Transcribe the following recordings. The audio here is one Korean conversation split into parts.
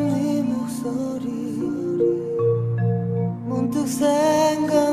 네 목소리. 문득 생각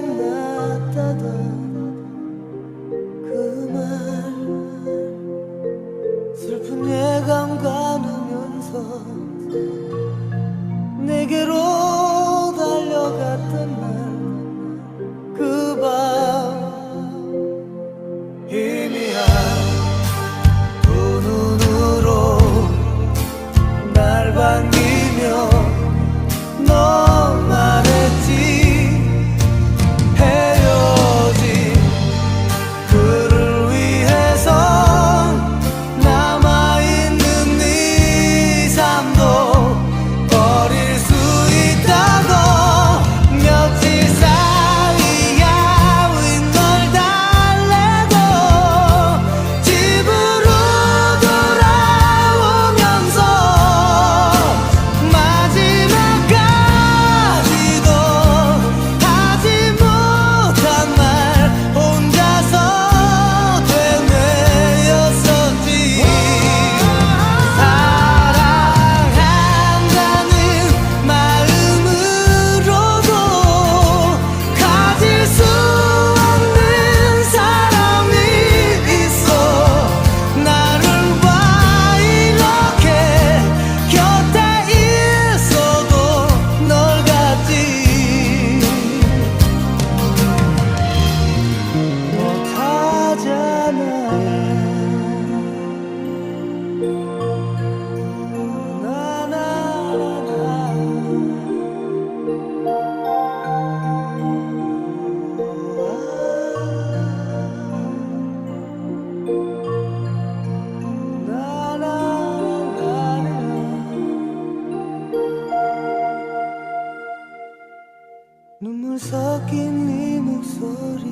눈물 섞인 네 목소리.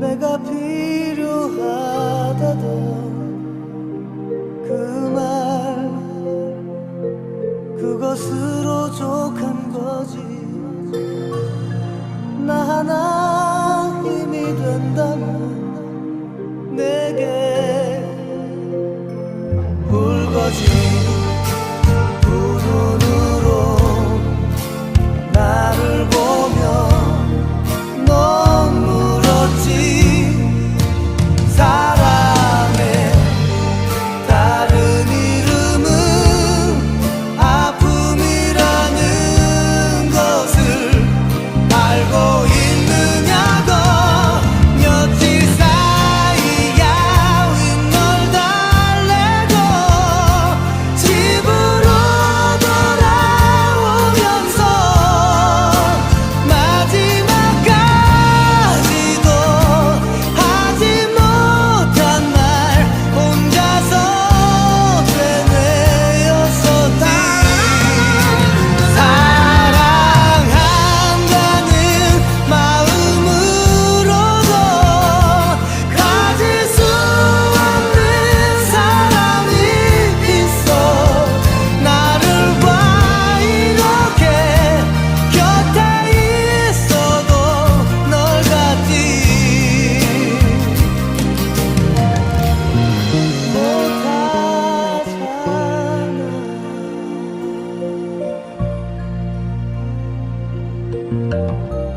내가 필요하다던 그 말. 그것으로 족한 거지. 나 하나 힘이 된다면 내게 울거지. Música